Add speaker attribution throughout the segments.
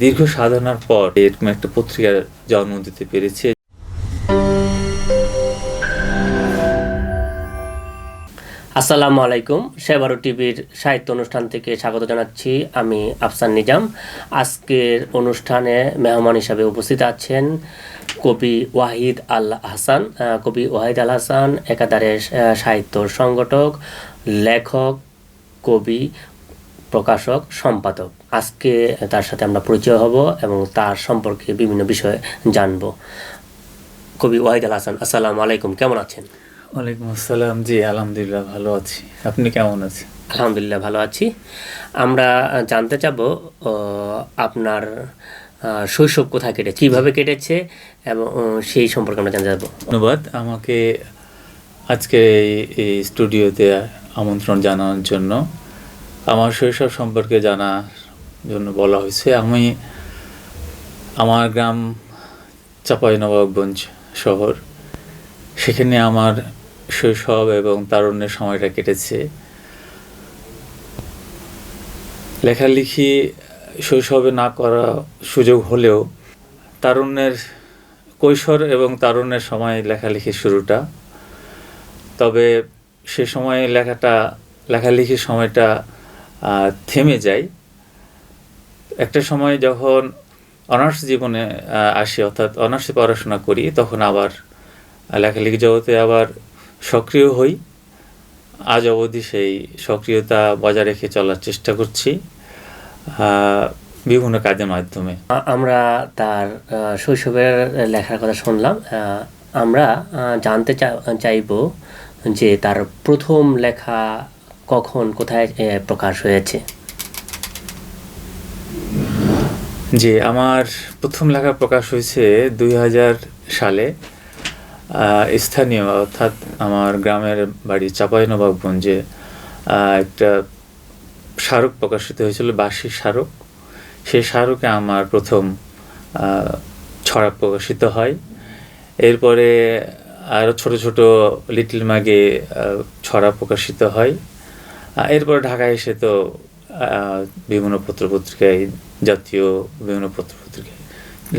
Speaker 1: দীর্ঘ সাধনার পর এরকম একটা পত্রিকার জন্ম দিতে পেরেছি।
Speaker 2: আসসালামু আলাইকুম। সেবারু টিভির সাহিত্য অনুষ্ঠান থেকে স্বাগত জানাচ্ছি আমি আফসান নিজাম। আজকের অনুষ্ঠানে মেহমান হিসাবে উপস্থিত আছেন কবি ওয়াহিদ আল হাসান। কবি ওয়াহিদ আল হাসান, একাধারে সাহিত্য সংগঠক, লেখক, কবি প্রকাশক সম্পাদক। আজকে তার সাথে আমরা পরিচয় হব এবং তার সম্পর্কে বিভিন্ন বিষয়ে জানব। কবি ওয়াহিদ আল হাসান আসসালামু আলাইকুম কেমন আছেন?
Speaker 1: ওয়ালাইকুম আসসালাম। জি আলহামদুলিল্লাহ ভালো আছি। আপনি কেমন আছেন?
Speaker 2: আলহামদুলিল্লাহ ভালো আছি। আমরা জানতে চাব আপনার শৈশব কোথায় কেটেছে কীভাবে কেটেছে এবং সেই সম্পর্কে আমরা জানতে চাবো।
Speaker 1: ধন্যবাদ। আমাকে আজকে এই স্টুডিওতে আমন্ত্রণ জানানোর জন্য আমার শৈশব সম্পর্কে জানার জন্য বলা হয়েছে, আমি আমার গ্রাম চাঁপাইনবাবগঞ্জ শহর। সেখানে আমার শৈশব এবং তারুণ্যের সময়টা কেটেছে। লেখালেখি শৈশবে না করা সুযোগ হলেও তারুণ্যের কৈশোর এবং তারুণ্যের সময় লেখালেখির শুরুটা। তবে সে সময় লেখাটা, লেখালেখির সময়টা থেমে যায় একটা সময় যখন অনার্স জীবনে আসি, অর্থাৎ অনার্সে পড়াশোনা করি, তখন আবার লেখালেখি জগতে আবার সক্রিয় হই। আজ অবধি সেই সক্রিয়তা বজায় রেখে চলার চেষ্টা করছি বিভিন্ন কাজের মাধ্যমে।
Speaker 2: আমরা তার শৈশবের লেখার কথা শুনলাম। আমরা জানতে চাইব যে তার প্রথম লেখা কখন, কোথায় প্রকাশ হয়েছে?
Speaker 1: জি, আমার প্রথম লেখা প্রকাশ হয়েছে দুই হাজার সালে স্থানীয়, অর্থাৎ আমার গ্রামের বাড়ি চাঁপাইনবাবগঞ্জে একটা স্মারক প্রকাশিত হয়েছিল বার্ষিক স্মারক। সেই স্মারকে আমার প্রথম ছড়া প্রকাশিত হয়। এরপরে আরও ছোট ছোট লিটল মাগে ছড়া প্রকাশিত হয়। এরপর ঢাকায় এসে তো বিভিন্ন পত্রপত্রিকায় জাতীয় বিভিন্ন পত্রপত্রিকায়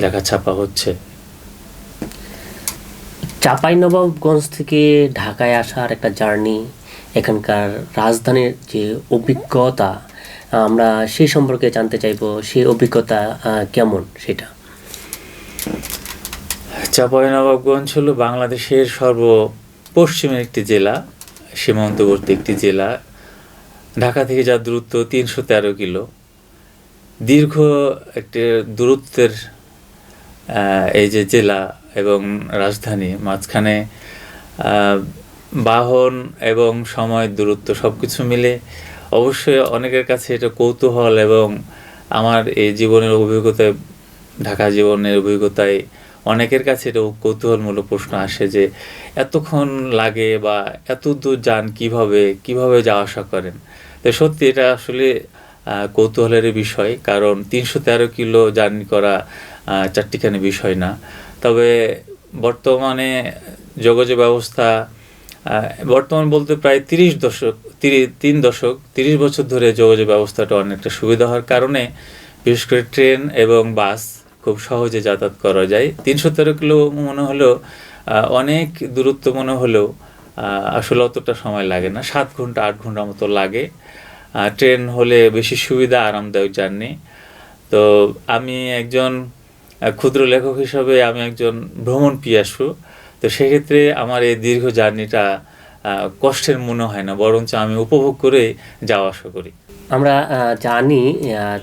Speaker 1: লেখা ছাপা হচ্ছে।
Speaker 2: চাঁপাইনবাবগঞ্জ থেকে ঢাকায় আসার একটা জার্নি এখানকার রাজধানীর যে অভিজ্ঞতা আমরা সেই সম্পর্কে জানতে চাইব সেই অভিজ্ঞতা কেমন সেটা?
Speaker 1: চাঁপাইনবাবগঞ্জ হলো বাংলাদেশের সর্ব পশ্চিমের একটি জেলা সীমান্তবর্তী একটি জেলা। ঢাকা থেকে যার দূরত্ব তিনশো তেরো কিলো, দীর্ঘ একটি দূরত্বের এই যে জেলা এবং রাজধানী, মাঝখানে বাহন এবং সময় দূরত্ব সব কিছু মিলে অবশ্যই অনেকের কাছে এটা কৌতূহল এবং আমার এই জীবনের অভিজ্ঞতায়, ঢাকা জীবনের অভিজ্ঞতায় অনেকের কাছে এটা কৌতূহলমূলক প্রশ্ন আসে যে এতক্ষণ লাগে বা এত দূর যান কীভাবে কীভাবে যাওয়া আসা করেন? তো সত্যি এটা আসলে কৌতূহলের বিষয়, কারণ তিনশো তেরো কিলো জার্নি করা চারটিখানি বিষয় না। তবে বর্তমানে যোগাযোগ ব্যবস্থা বর্তমান বলতে প্রায় তিরিশ দশক তিন দশক, তিরিশ বছর ধরে যোগাযোগ ব্যবস্থাটা অনেকটা সুবিধা হওয়ার কারণে বিশেষ করে ট্রেন এবং বাস খুব সহজে যাতায়াত করা যায়। তিনশো তেরো কিলো মনে হলেও অনেক দূরত্ব মনে হলেও আসলে অতটা সময় লাগে না। সাত ঘণ্টা, আট ঘণ্টা মতো লাগে। ট্রেন হলে বেশি সুবিধা, আরামদায়ক জার্নি তো আমি একজন ক্ষুদ্র লেখক হিসাবে আমি একজন ভ্রমণ পিয়াসু। তো সেক্ষেত্রে আমার এই দীর্ঘ জার্নিটা কষ্টের মনে হয় না, বরঞ্চ আমি উপভোগ করে যাওয়া আসা করি।
Speaker 2: আমরা জানি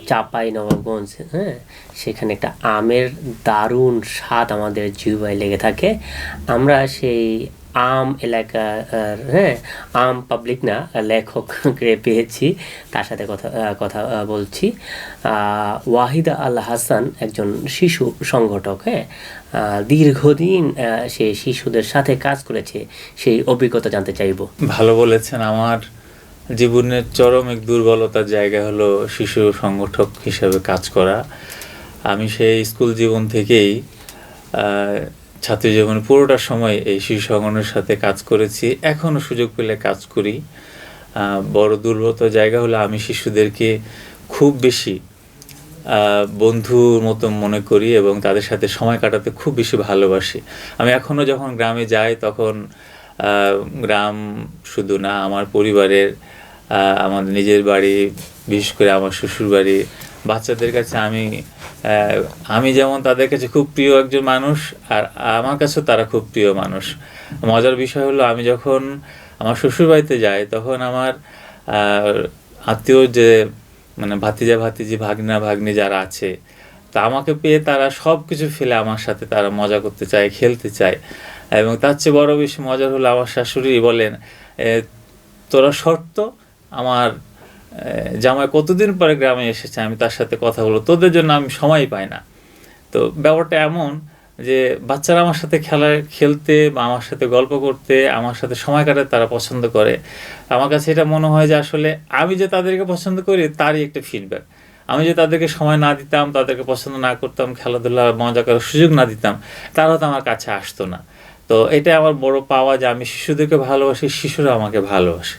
Speaker 2: চাপাই নবাবগঞ্জ হ্যাঁ সেখানে একটা আমের দারুণ স্বাদ আমাদের জিহ্বায় লেগে থাকে। আমরা সেই আম এলাকা আহ, হ্যাঁ আম পাবলিক না লেখককে পেয়েছি তার সাথে কথা কথা বলছি। ওয়াহিদা আল হাসান একজন শিশু সংগঠক হ্যাঁ দীর্ঘদিন সে শিশুদের সাথে কাজ করেছে সেই অভিজ্ঞতা জানতে চাইব।
Speaker 1: ভালো বলেছেন। আমার জীবনের চরম এক দুর্বলতার জায়গা হলো শিশু সংগঠক হিসেবে কাজ করা। আমি সেই স্কুল জীবন থেকেই ছাত্র জীবন পুরোটা সময় এই শিশু সংগঠনের সাথে কাজ করেছি। এখনও সুযোগ পেলে কাজ করি। বড় দুর্বলতার জায়গা হলো আমি শিশুদেরকে খুব বেশি বন্ধুর মতো মনে করি এবং তাদের সাথে সময় কাটাতে খুব বেশি ভালোবাসি। আমি এখনও যখন গ্রামে যাই তখন গ্রাম শুধু না, আমার পরিবারের আমার নিজের বাড়ি, বিশেষ করে আমার শ্বশুর বাড়ি বাচ্চাদের কাছে আমি আমি যেমন তাদের কাছে খুব প্রিয় একজন মানুষ আর আমার কাছেও তারা খুব প্রিয় মানুষ। মজার বিষয় হলো আমি যখন আমার শ্বশুর বাড়িতে যাই তখন আমার আত্মীয় যে মানে ভাতিজা ভাতিজি ভাগনা ভাগ্নি যারা আছে তা আমাকে পেয়ে তারা সব কিছু ফেলে আমার সাথে তারা মজা করতে চায় খেলতে চায়। এবং তার চেয়ে বড় বেশি মজার হলো আমার শাশুড়ি বলেন "এ, তোরা শর্ত আমার জামাই কতদিন পরে গ্রামে এসেছে, আমি তার সাথে কথা বলব। তোদের জন্য আমি সময় পাই না। তো ব্যাপারটা এমন যে, বাচ্চারা আমার সাথে খেলা, খেলতে বা আমার সাথে গল্প করতে, আমার সাথে সময় কাটাতে তারা পছন্দ করে। আমার কাছে এটা মনে হয় যে, আসলে আমি যে তাদেরকে পছন্দ করি, তারই একটা ফিডব্যাক আমি যে তাদেরকে সময় না দিতাম, তাদেরকে পছন্দ না করতাম খেলাধুলা মজা করার সুযোগ না দিতাম, তারাও তো আমার কাছে আসতো না। তো এটা আমার বড় পাওয়া যে, আমি শিশুদেরকে ভালোবাসি শিশুরা আমাকে ভালোবাসে।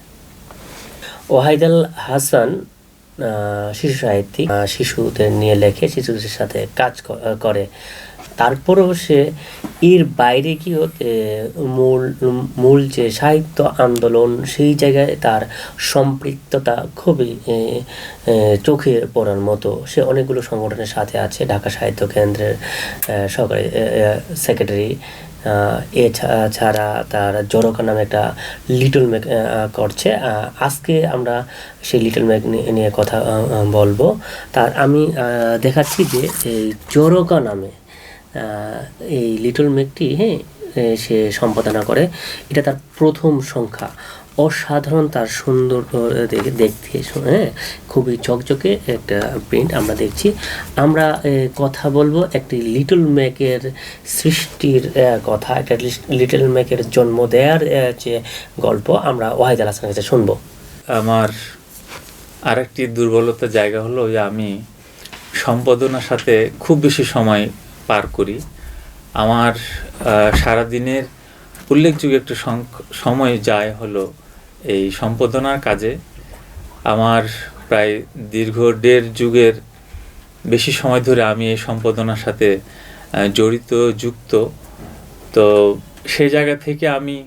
Speaker 2: ওয়াহিদাল হাসান শিশু সাহিত্যিক শিশুদের নিয়ে লেখে শিশুদের সাথে কাজ করে। তারপরেও সে এর বাইরে গিয়েও এ, মূল মূল যে সাহিত্য আন্দোলন সেই জায়গায় তার সম্পৃক্ততা খুবই চোখে পড়ার মতো। সে অনেকগুলো সংগঠনের সাথে আছে ঢাকা সাহিত্য কেন্দ্রের আহ, সহকারী সেক্রেটারি ছাড়া তার জরকা নামে একটা লিটল ম্যাক করছে। আজকে আমরা সেই লিটল ম্যাক নিয়ে কথা বলব। তার আমি দেখাচ্ছি যে এই জরকা নামে এই লিটল ম্যাকটি হ্যাঁ সে সম্পাদনা করে। এটা তার প্রথম সংখ্যা। অসাধারণ তার সুন্দর দেখে দেখতে হ্যাঁ? খুবই চকচকে একটা প্রিন্ট আমরা দেখছি। আমরা কথা বলব একটি লিটল ম্যাকের সৃষ্টির কথা, একটা লিটল ম্যাকের জন্ম দেওয়ার যে গল্প আমরা ওয়াহিদ আল হাসানের কাছে শুনব।
Speaker 1: আমার আরেকটি দুর্বলতার জায়গা হলো যে আমি সম্পাদনার সাথে খুব বেশি সময় পার করি। আমার সারাদিনের উল্লেখযোগ্য একটু সময় যায় হলো এই সম্পাদনার কাজে আমার প্রায় দীর্ঘ দেড় যুগের বেশি সময় ধরে আমি এই সম্পাদনার সাথে জড়িত, যুক্ত। তো সেই জায়গা থেকে আমি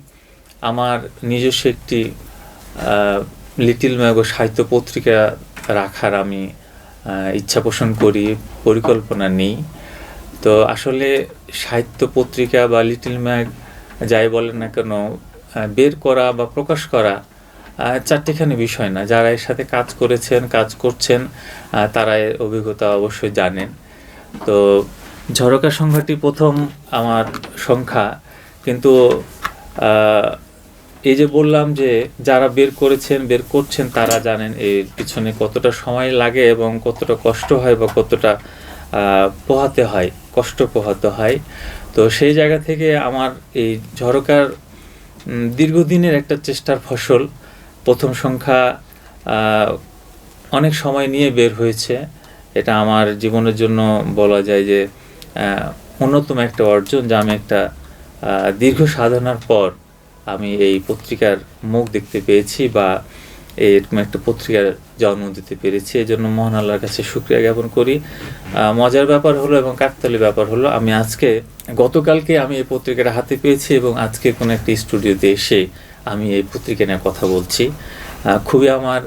Speaker 1: আমার নিজস্ব একটি লিটিল ম্যাগো সাহিত্য পত্রিকা রাখার আমি ইচ্ছা পোষণ করি, পরিকল্পনা নেই। তো আসলে সাহিত্য পত্রিকা বা লিটিল ম্যাগ যাই বলেন না কেন বের করা বা প্রকাশ করা চারটিখানি বিষয় না। যারা এর সাথে কাজ করেছেন, কাজ করছেন তারা এর অভিজ্ঞতা অবশ্যই জানেন। তো ঝরকা সংখ্যাটি প্রথম আমার সংখ্যা। কিন্তু এই যে বললাম যে যারা বের করেছেন, বের করছেন, তারা জানেন এর পিছনে কতটা সময় লাগে এবং কতটা কষ্ট হয় বা কতটা পোহাতে হয়, কষ্ট পোহাতে হয়। তো সেই জায়গা থেকে আমার এই ঝরকার দীর্ঘদিনের একটা চেষ্টার ফসল। প্রথম সংখ্যা অনেক সময় নিয়ে বের হয়েছে। এটা আমার জীবনের জন্য বলা যায় যে অন্যতম একটা অর্জন যা আমি একটা দীর্ঘ সাধনার পর আমি এই পত্রিকার মুখ দেখতে পেয়েছি বা এরকম একটা পত্রিকার জন্ম দিতে পেরেছি। এই জন্য মোহন আল্লাহর কাছে শুক্রিয়া জ্ঞাপন করি। মজার ব্যাপার হলো এবং কাকতালি ব্যাপার হলো, আমি আজকে, গতকালকে আমি এই পত্রিকাটা হাতে পেয়েছি এবং আজকে কোনো একটি স্টুডিওতে এসে আমি এই পত্রিকা নিয়ে কথা বলছি। খুবই আমার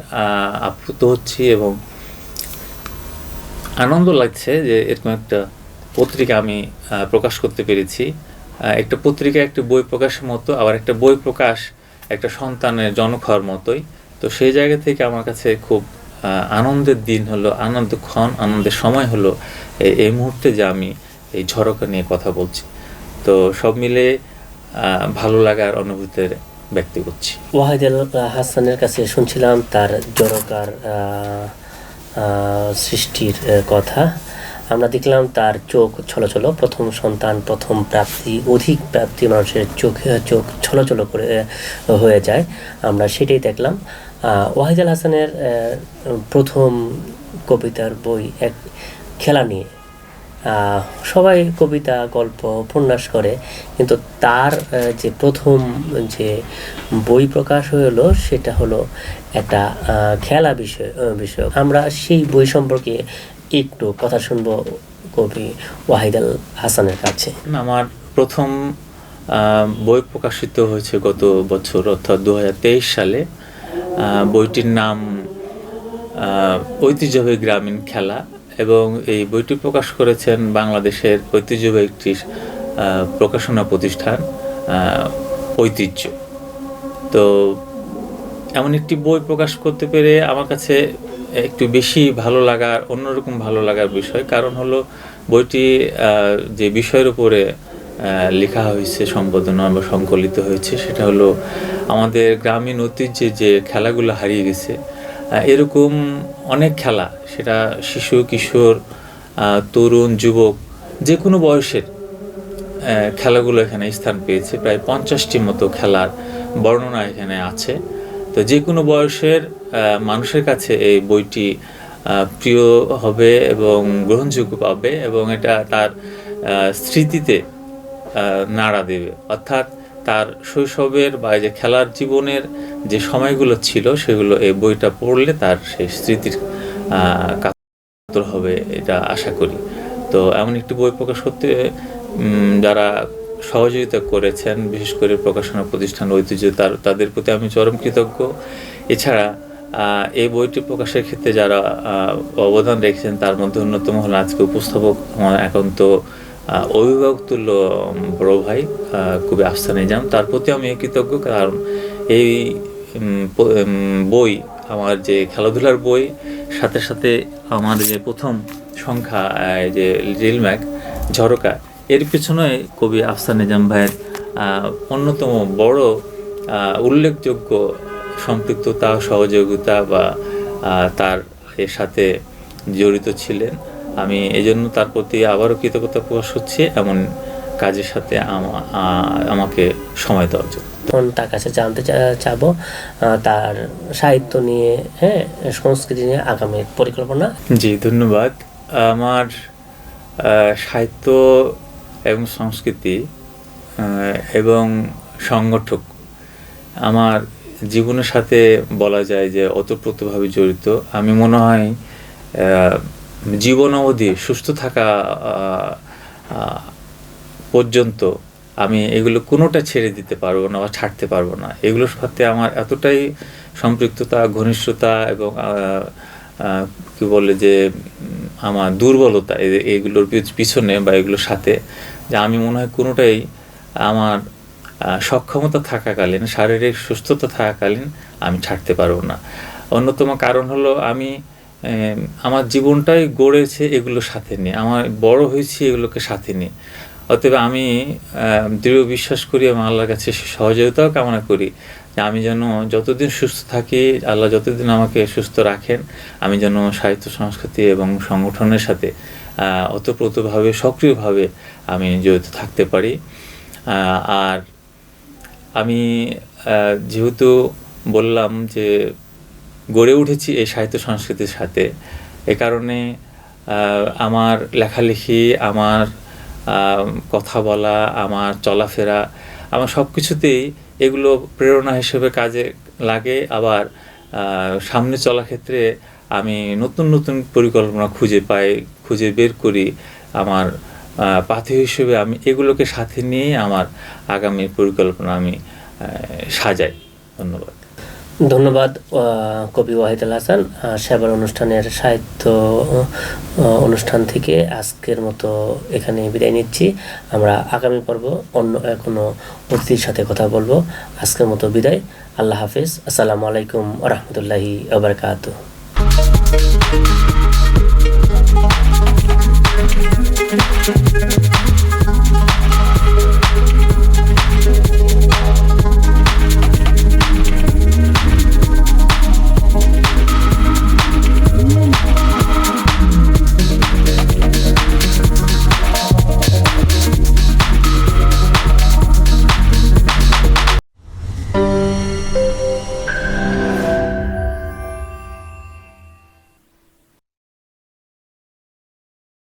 Speaker 1: আপ্লুত হচ্ছি এবং আনন্দ লাগছে যে এরকম একটা পত্রিকা আমি প্রকাশ করতে পেরেছি। একটা পত্রিকা, একটি বই প্রকাশের মতো, আবার একটা বই প্রকাশ একটা সন্তানের জনক হওয়ার মতোই। তো সেই জায়গা থেকে আমার কাছে খুব আনন্দের দিন হলো আনন্দক্ষণ আনন্দের সময় হলো এই- মুহূর্তে যে আমি এই ঝরকা নিয়ে কথা বলছি। তো সব মিলে ভালো লাগার অনুভূতির ব্যক্ত করছি
Speaker 2: ওয়াহিদ আল হাসানের কাছে শুনছিলাম তার আহ, সৃষ্টির কথা। আমরা দেখলাম তার চোখ ছলছল প্রথম সন্তান প্রথম প্রাপ্তি অধিক প্রাপ্তি মানুষের চোখ চোখ ছলছল করে হয়ে যায়। আমরা সেটাই দেখলাম। ওয়াহিদ আল হাসানের প্রথম কবিতার বই এক খেলা নিয়ে। সবাই কবিতা গল্প উপন্যাস করে কিন্তু তার যে প্রথম যে বই প্রকাশ হলো সেটা হলো একটা খেলা বিষয় আহ, বিষয় আমরা সেই বই সম্পর্কে একটু কথা শুনব কবি ওয়াহিদ আল হাসানের কাছে।
Speaker 1: আমার প্রথম বই প্রকাশিত হয়েছে গত বছর অর্থাৎ দু হাজার তেইশ সালে। বইটির নাম ঐতিহ্যবাহী গ্রামীণ খেলা এবং এই বইটি প্রকাশ করেছেন বাংলাদেশের ঐতিহ্যবাহী একটি প্রকাশনা প্রতিষ্ঠান ঐতিহ্য। তো এমন একটি বই প্রকাশ করতে পেরে আমার কাছে একটু বেশি ভালো লাগার, অন্যরকম ভালো লাগার বিষয় কারণ হলো বইটি যে বিষয়ের উপরে লেখা হয়েছে, সম্পাদনা বা সংকলিত হয়েছে, সেটা হলো আমাদের গ্রামীণ ঐতিহ্যে যে খেলাগুলো হারিয়ে গেছে এরকম অনেক খেলা, সেটা শিশু, কিশোর তরুণ, যুবক, যে কোনো বয়সের খেলাগুলো এখানে স্থান পেয়েছে। প্রায় পঞ্চাশটি মতো খেলার বর্ণনা এখানে আছে। তো যে কোনো বয়সের মানুষের কাছে এই বইটি প্রিয় হবে এবং গ্রহণযোগ্য পাবে এবং এটা তার স্মৃতিতে নাড়া দেবে। অর্থাৎ তার শৈশবের বা যে খেলার জীবনের যে সময়গুলো ছিল, সেগুলো এই বইটা পড়লে তার সেই স্মৃতির কাতর হবে এটা আশা করি। তো এমন একটি বই প্রকাশ করতে যারা সহযোগিতা করেছেন, বিশেষ করে প্রকাশনা প্রতিষ্ঠান ঐতিহ্য, তার, তাদের প্রতি আমি চরম কৃতজ্ঞ। এছাড়া এই বইটি প্রকাশের ক্ষেত্রে যারা অবদান রেখেছেন, তার মধ্যে অন্যতম হল আজকে উপস্থাপক আমার একান্ত অভিভাবক তুল্য বড় ভাই আহ, কবি আফসান নিজাম তার প্রতি আমি কৃতজ্ঞ কারণ এই বই আমার যে খেলাধুলার বই সাথে সাথে আমার যে প্রথম সংখ্যা যে রিল ম্যাক ঝরকা এর পিছনে কবি আফসান নিজাম ভাইয়ের অন্যতম বড় উল্লেখযোগ্য সম্পৃক্ততা সহযোগিতা বা তার এর সাথে জড়িত ছিলেন। আমি এজন্য তার প্রতি আবারও কৃতজ্ঞতা প্রকাশ হচ্ছে এমন কাজের সাথে আমাকে সময় দেওয়ার জন্য।
Speaker 2: তখন তার কাছে জানতে চা- চাবো তার সাহিত্য নিয়ে হ্যাঁ সংস্কৃতি নিয়ে আগামী পরিকল্পনা।
Speaker 1: জি ধন্যবাদ। আমার সাহিত্য এবং সংস্কৃতি এবং সংগঠক আমার জীবনের সাথে বলা যায় যে অতপ্রতভাবে জড়িত। আমি মনে হয় জীবন অবধি সুস্থ থাকা পর্যন্ত আমি এগুলো কোনোটা ছেড়ে দিতে পারব না বা ছাড়তে পারব না। এগুলোর সাথে আমার এতটাই সম্পৃক্ততা, ঘনিষ্ঠতা এবং কি বলে যে আমার দুর্বলতা এগুলোর পিছ- পিছনে বা এগুলোর সাথে, যে আমি মনে হয় কোনোটাই আমার সক্ষমতা থাকাকালীন, শারীরিক সুস্থতা থাকাকালীন আমি ছাড়তে পারব না। অন্যতম কারণ হলো আমি আমার জীবনটাই গড়েছে এগুলোর সাথে নিয়ে। আমার বড় হয়েছি এগুলোকে সাথে নিয়ে। অতএব আমি দৃঢ় বিশ্বাস করি এবং আল্লাহর কাছে সহযোগিতাও কামনা করি যে আমি যেন যতদিন সুস্থ থাকি আল্লাহ যতদিন আমাকে সুস্থ রাখেন আমি যেন সাহিত্য সংস্কৃতি এবং সংগঠনের সাথে আহ, ওতপ্রোতভাবে সক্রিয়ভাবে আমি জড়িত থাকতে পারি। আর আমি যেহেতু বললাম যে গড়ে উঠেছি এই সাহিত্য সংস্কৃতির সাথে। এ কারণে আমার লেখালেখি, আমার কথা বলা, আমার চলাফেরা, আমার সব কিছুতেই এগুলো প্রেরণা হিসেবে কাজে লাগে। আবার সামনে চলা ক্ষেত্রে আমি নতুন নতুন পরিকল্পনা খুঁজে পাই, খুঁজে বের করি। আমার পাথে হিসেবে আমি এগুলোকে সাথে নিয়ে আমার আগামী পরিকল্পনা আমি সাজাই। ধন্যবাদ।
Speaker 2: ধন্যবাদ কবি ওয়াহিদ আল হাসান। সেবার অনুষ্ঠানের সাহিত্য অনুষ্ঠান থেকে আজকের মতো এখানে বিদায় নিচ্ছি। আমরা আগামী পর্ব অন্য কোনো অতিথির সাথে কথা বলব। আজকের মতো বিদায়। আল্লাহ হাফিজ। আসসালামু আলাইকুম রহমতুল্লাহি আবরকাত
Speaker 3: Thank you.